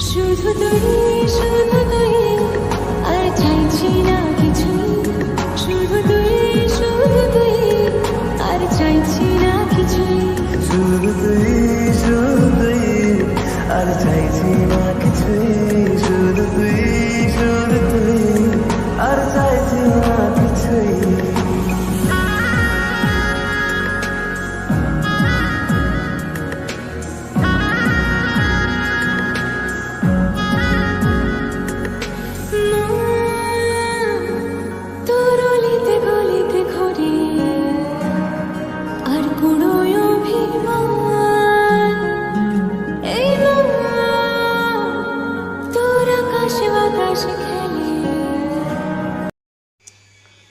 শুধু তুমি শুধু তুমি আর চাইছি না কিছু শুধু তুমি শুধু তুমি আর চাইছি না কিছু শুধু তুমি শুধু তুমি আর চাইছি না কিছু শুধু তুই শুধু তুই আর চাইছি না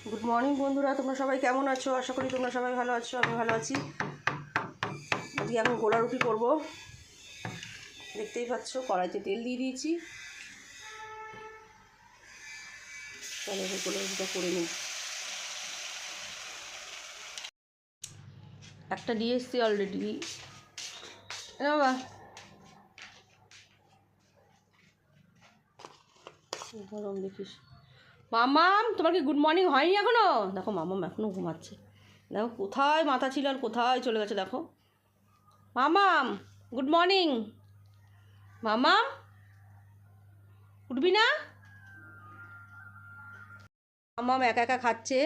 গুড মর্নিং বন্ধুরা, তোমরা সবাই কেমন আছো? আশা করি তোমরা সবাই ভালো আছো, আমি ভালো আছি। আজকে আমি গোলা রুটি করব। দেখতেই পাচ্ছ, কড়াইতে তেল দিয়ে দিয়েছি। তাহলে গোলা রুটিটা করে নিই। একটা দিয়ে এসছি অলরেডি বাবা। গরম দেখিস। মামাম, তোমার কি গুড মর্নিং হয়নি এখনও? দেখো, মামাম এখনও ঘুমাচ্ছে। দেখো, কোথায় মাথা ছিল আর কোথায় চলে গেছে, দেখো। মামাম গুড মর্নিং মামাম, উঠবি না? মামাম একা একা খাচ্ছে।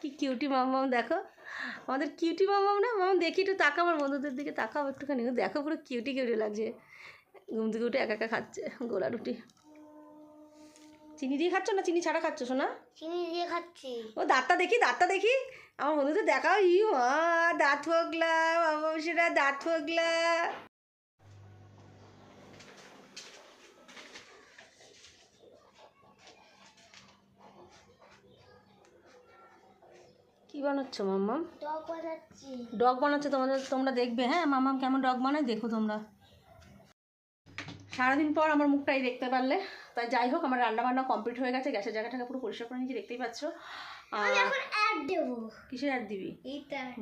কি কিউটি মামাম, দেখো। আমাদের কিউটি মামাম না মামা দেখি একটু তাকা আমার বন্ধুদের দিকে তাকাও একটুখানি। দেখো পুরো কিউটি কিউটি লাগছে। ঘুম থেকে উঠে একা একা খাচ্ছে গোলা রুটি। চিনি দিয়ে খাচ্ছ না চিনি ছাড়া খাচ্ছ শোনা চিনি দিয়ে খাচ্ছি। ও দাঁতটা দেখি দাঁতটা দেখি। আমার বন্ধুদের দেখাও। ই মা দাঁত ফোকলা বাবা সেটা দাঁত ফোগলা বানাচ্ছ মাম্মাম? বানাচ্ছি। ডগ বানাচ্ছে তোমাদের তোমরা দেখবে হ্যাঁ? মামাম কেমন ডগ বানায়? দেখো তোমরা। সারাদিন পর আমার মুখটাই দেখতে পারলে। তাই যাই হোক আমার রান্না বান্না কমপ্লিট হয়ে গেছে গ্যাসের জায়গাটাকে পুরো পরিষ্কার করে নিয়েছি দেখতেই পাচ্ছ। কিসের অ্যাড দিবি?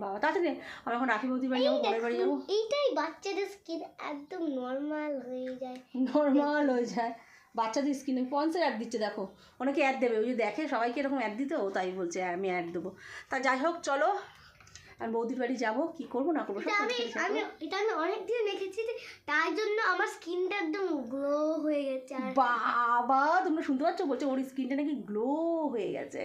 বাবা তাড়াতাড়ি দে। এখন রাখি বৌদির বাড়ি যাব বোনের বাড়ি যাব। এইটাই বাচ্চাদের স্কিন একদম নর্মাল হয়ে যায়। নর্মাল হয়ে যায়। বাচ্চাদের স্কিনে পন্সের অ্যাড দিচ্ছে দেখো। অনেকে অ্যাড দেবে ওই যে দেখে সবাইকে এরকম অ্যাড দিতে ও তাই বলছে আমি অ্যাড দেবো। তা যাই হোক চলো আর বৌদির বাড়ি যাব কি করব না করব এটা আমি আমি। এটা আমি অনেকদিন রেখেছি যে তার জন্য আমার স্কিনটা একদম গ্লো হয়ে গেছে বাবা তোমরা শুনতে পাচ্ছ? বলছে ওর স্কিনটা নাকি গ্লো হয়ে গেছে।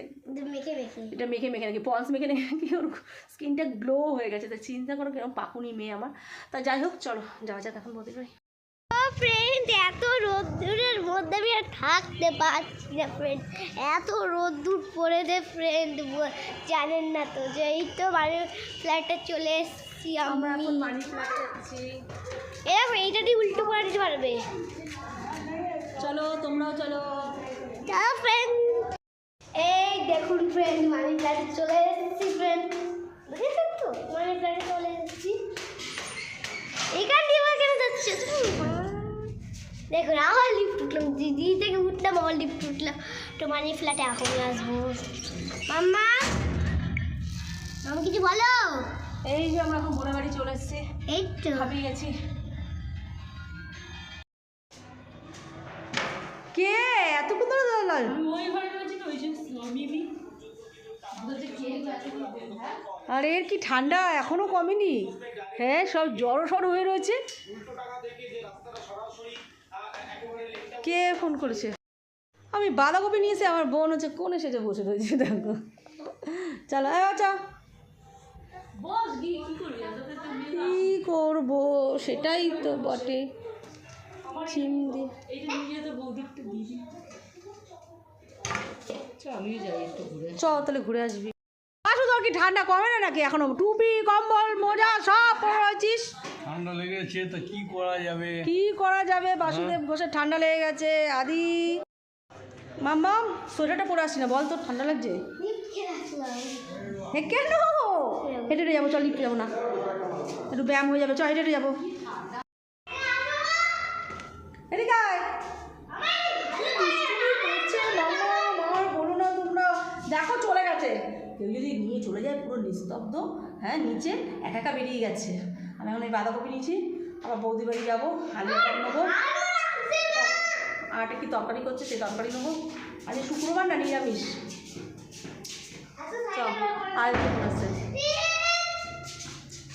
মেখে মেখে। এটা মেখে মেখে নাকি পন্স মেখে নাকি ওর স্কিনটা গ্লো হয়ে গেছে। তা চিন্তা করো কীরকম পাকুনি মেয়ে আমার। তা যাই হোক চলো যাওয়া যাক এখন বৌদির বাড়ি। ফ্রেন্ড এত রোদ্দুরের মধ্যে আমি আর থাকতে পারছি না ফ্রেন্ড এত রোদ্দুর পড়ে দে ফ্রেন্ড জানেন না তো যে এই তো বাড়ির ফ্ল্যাটে চলে এসেছি আমরা আমি। এখন ফ্ল্যাটে যাচ্ছি এরকম এইটা দিয়ে উল্টো করে দিতে পারবে। চলো তোমরাও চলো তা ফ্রেন্ড এই দেখুন ফ্রেন্ড মানি ফ্ল্যাটে চলে এসেছি ফ্রেন্ড দেখেছেন তো মানি ফ্ল্যাটে চলে এসেছি এখান দিয়ে আবার কেন যাচ্ছে দেখুন আবার লিফট উঠলাম দিদি থেকে উঠলাম আবার লিফট উঠলাম তো মানি ফ্ল্যাটে এখন আসব মাম্মা আমি কিছু বলো এই যে আমরা এখন বোনের বাড়ি চলে এসেছি। এই তো। গেছি। কে? এত কোথাও দাঁড়াল? আর এর কি ঠান্ডা? এখনও কমেনি। হ্যাঁ সব জ্বর সর হয়ে রয়েছে। কে ফোন করেছে? আমি বাঁধাকপি নিয়েছি আমার বোন হচ্ছে কোন এসেছে বসে রয়েছে দেখো। চলো চা কি করব? সেটাই তো বটে। চ তাহলে ঘুরে আসবি। কি ঠান্ডা কমে না নাকি এখনও? টুপি কম্বল মোজা সব পরে ঠান্ডা ঠান্ডা লেগেছে তো কি করা যাবে? কি করা যাবে? বাসুদেব ঘোষের ঠান্ডা লেগে গেছে। আদি মাম্মাম সোয়েটারটা পরে আসছি না বল তোর ঠান্ডা লাগছে? হে কেন? হেঁটে হেঁটে যাব চল লিফটে যাব না। একটু ব্যায়াম হয়ে যাবে চল হেঁটে যাব। হ্যাঁ নিচে একা একা বেরিয়ে গেছে। আমি এখন এই বাঁধাকপি নিয়েছি আবার বৌদি বাড়ি যাব চপ নেব। আর একটা কি তরকারি করছে সেই তরকারি নেব। আজকে শুক্রবার না নিরামিষ? আর একটু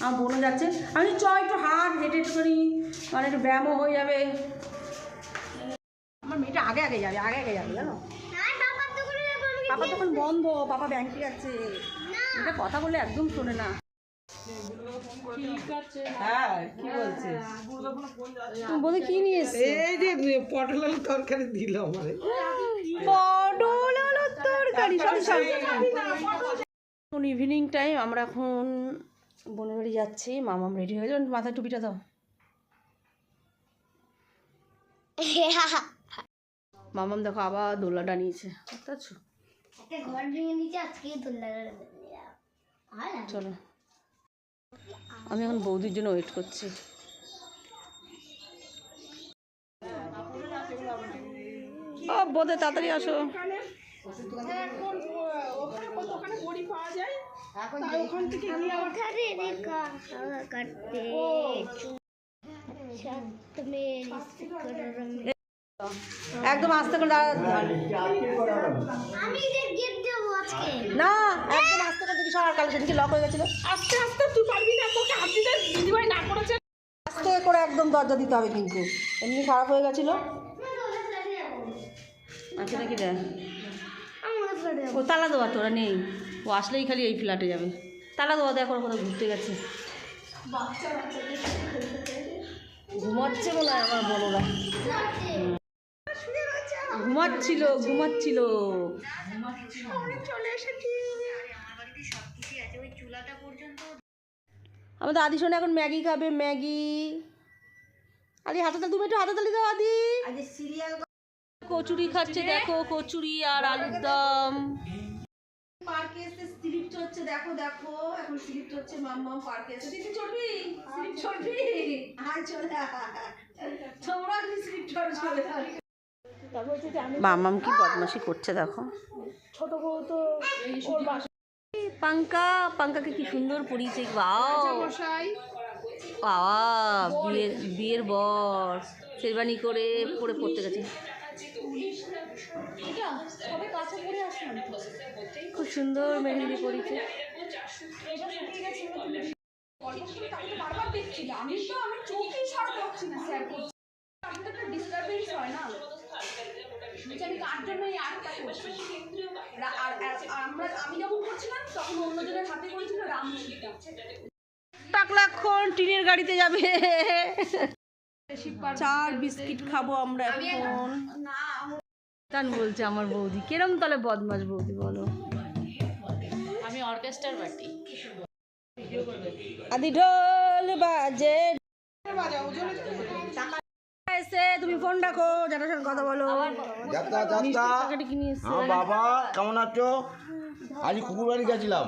আমার বোনও যাচ্ছে। আমি চ একটু হাট হেঁটে একটু করি মানে একটু ব্যায়ামও হয়ে যাবে। আমার মেয়েটা আগে আগে যাবে আগে আগে যাবে জানো? পাপা তখন বন্ধ পাপা ব্যাংকে যাচ্ছে। এটা কথা বলে একদম শোনে না। হ্যাঁ কি বলছিস? তুমি বলে কি নিয়ে এই যে পটল আলু তরকারি দিল আমারে। পটল আলুর তরকারি এখন ইভিনিং টাইম আমরা এখন বোনের বাড়ি যাচ্ছি। মামাম রেডি হয়ে যাবেন মাথায় টুপিটা দাও। মামাম দেখো আবার দোলাটা নিয়েছে বুঝতে পারছ একটা ঘর ভেঙে আজকে। চলো। আমি এখন বৌদির জন্য ওয়েট করছি। ও বোধে তাড়াতাড়ি আসো। একদম আস্তে করে দাঁড়া। আমি যে গেট দেবো আজকে। না একদম আস্তে করে দেখি সবার লক হয়ে গেছিল। আস্তে আস্তে তুই পারবি না তোকে হাত দিতে দিদিভাই না করেছে। আস্তে করে একদম দরজা দিতে হবে কিন্তু। এমনি খারাপ হয়ে গেছিল। আচ্ছা নাকি দেখ। ফেলে ও তালা দেওয়া তোরা নেই। ও আসলেই খালি এই ফ্ল্যাটে যাবে। তালা দেওয়া দেখো কোথাও ঘুরতে গেছে। ঘুমাচ্ছে মনে হয় আমার বড়রা। ঘুমাচ্ছিল ঘুমাচ্ছিল। আমাদের আদি শোনে এখন ম্যাগি খাবে ম্যাগি। আদি হাতে তালি তুমি একটু হাতে তালি দাও আদি। কচুরি খাচ্ছে দেখো কচুরি আর আলুর দম। পার্কে এসে স্লিপ চড়ছে দেখো দেখো। এখন স্লিপ চড়ছে পার্কে এসে দিদি চড়বি? স্লিপ চড়বি? আয় চলে তোমরা স্লিপ মামাম কি বদমাশি করছে দেখো। ছোট বউ তো পাঙ্কা পাঙ্কাকে কি সুন্দর পরিয়েছে বাবা বিয়ের বিয়ের বর শেরবানি করে পরে পড়তে গেছে। খুব সুন্দর মেহেন্দি টাকলাক্ষণ টিনের গাড়িতে যাবে। চার বিস্কিট খাব আমরা এখন। তান বলছে আমার বৌদি। কিরম তাহলে বদমাস বৌদি বলো? আমি অর্কেস্ট্রার পার্টি আদি ঢোল বাজে। এসে তুমি ফোন রাখো সঙ্গে কথা বলো। যাত্রা যাত্রা। হ্যাঁ বাবা কেমন আছো? আজ কুকুর বাড়ি গেছিলাম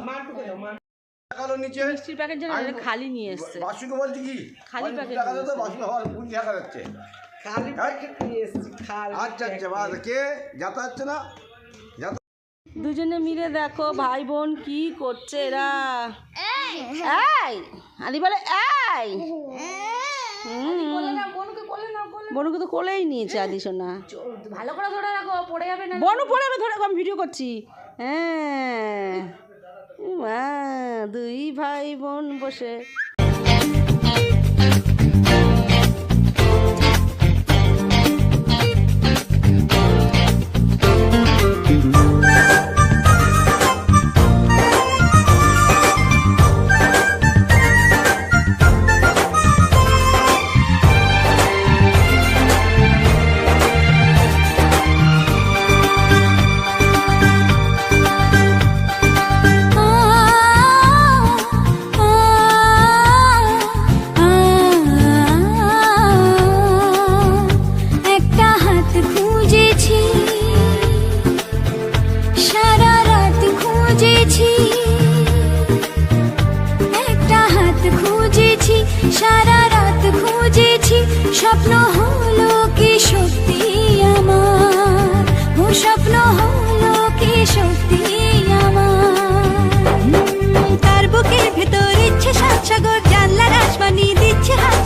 টাকালো নিচে। মিষ্টির প্যাকেট যেন খালি নিয়ে এসছে। বাসুকে বলছি কি? খালি প্যাকেট টাকা তো বাসু হওয়ার পুঁজি দেখা যাচ্ছে। খালি প্যাকেট নিয়ে এসেছি খালি আচ্ছা আচ্ছা বাস কে? যাতা যাচ্ছে না? যাতা দুজনে মিলে দেখো ভাই বোন কি করছে এরা। এই! আদি বলে এই! হুম। বনুকে তো কোলেই নিয়েছে আদি সোনা ভালো করে ধরে রাখো পড়ে যাবে না। বনু পড়ে আমি ধরে আমি ভিডিও করছি। হ্যাঁ। মা দুই ভাই বোন বসে। খুঁজেছি। একটা হাত খুঁজেছি, সারা রাত খুঁজেছি। স্বপ্ন হলো কি সত্যি আমার? ও স্বপ্ন হলো কি সত্যি আমার? তার বুকের ভেতর ইচ্ছে সাত সাগর, জানলার আসমানি দিচ্ছে হাত